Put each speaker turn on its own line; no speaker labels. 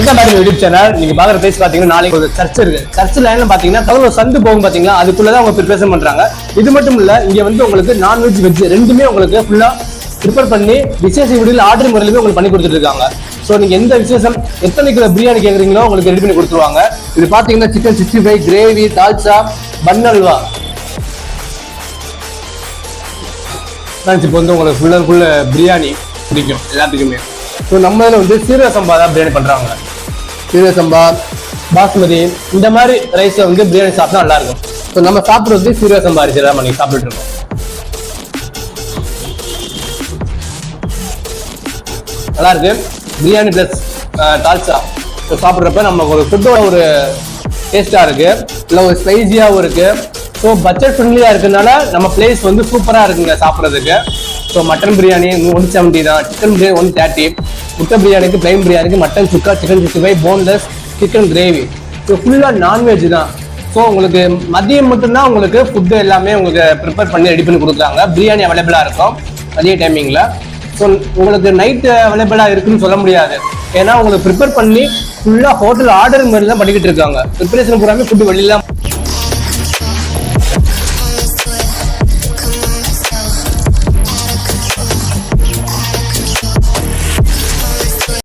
Welcome back YouTube channel? நீங்க பாக்குற place பாத்தீங்கன்னா நாளைக்கு ஒரு சர்ச் இருக்கு. சர்ச் லைன்ல பாத்தீங்கன்னா கடவுள் சந்து போகும் பாத்தீங்களா? அதுக்குள்ளதான் அவங்க ப்ரிப்பரேஷன் பண்றாங்க. இது மட்டும் இல்ல இங்க வந்து உங்களுக்கு நான்வெஜ் வெஜ் ரெண்டுமே உங்களுக்கு ஃபுல்லா ப்ரிப்பேர் பண்ணி விசேஷ வீடியோல ஆர்டர் முறையிலுமே உங்களுக்கு பண்ணி கொடுத்துட்டு இருக்காங்க. ஸோ நீங்க எந்த விசேஷம் எத்தனை கிலோ பிரியாணி கேட்குறீங்களோ உங்களுக்கு ரெடி பண்ணி கொடுத்துருவாங்க. இது பாத்தீங்கன்னா chicken sixty five gravy dalcha bun halwa. இப்போ வந்து உங்களுக்கு ஃபுல்லாக ஃபுல்லாக பிரியாணி பிடிக்கும் எல்லாத்துக்குமே. ஸோ நம்ம இதில் வந்து சீரக சம்பா தான் பிரியாணி பண்ணுறாங்க சீரக சம்பா பாஸ்மதி இந்த மாதிரி ரைஸை வந்து பிரியாணி சாப்பிட்டா நல்லா இருக்கும். ஸோ நம்ம சாப்பிட்றது சீரக சம்பா அரிசி தான் நீங்கள் சாப்பிட்டு இருக்கோம். நல்லா இருக்கு. பிரியாணி பிளஸ் தால்ச்சா ஸோ சாப்பிட்றப்ப நம்ம ஒரு ஃபுட்டோட ஒரு டேஸ்டாக இருக்கு. இல்லை ஒரு ஸ்பைசியாகவும் இருக்கு. ஸோ பட்ஜெட் ஃப்ரெண்ட்லியாக இருக்கனால நம்ம பிளேஸ் வந்து சூப்பராக இருக்குங்க சாப்பிட்றதுக்கு. So mutton biryani one seventy தான். சிக்கன் பிரியாணி ஒன் தேர்ட்டி முட்டை பிரியாணிக்கு பிளைன் பிரியாணிக்கு mutton chukka chicken sixty five boneless chicken gravy so ஃபுல்லாக நான்வெஜ் தான். ஸோ உங்களுக்கு மதியம் மட்டும்தான் உங்களுக்கு ஃபுட்டு எல்லாமே உங்களுக்கு ப்ரிப்பேர் பண்ணி ரெடி பண்ணி கொடுக்குறாங்க. பிரியாணி அவைலபிளாக இருக்கும். அதே டைமிங்கில் ஸோ உங்களுக்கு நைட்டு அவைலபிளாக இருக்குன்னு சொல்ல முடியாது. ஏன்னா உங்களுக்கு ப்ரிப்பேர் பண்ணி ஃபுல்லாக ஹோட்டல் ஆர்டர் மாதிரி தான் பண்ணிக்கிட்டு இருக்காங்க. ப்ரிப்பரேஷன் பூராமே ஃபுட்டு வெளியில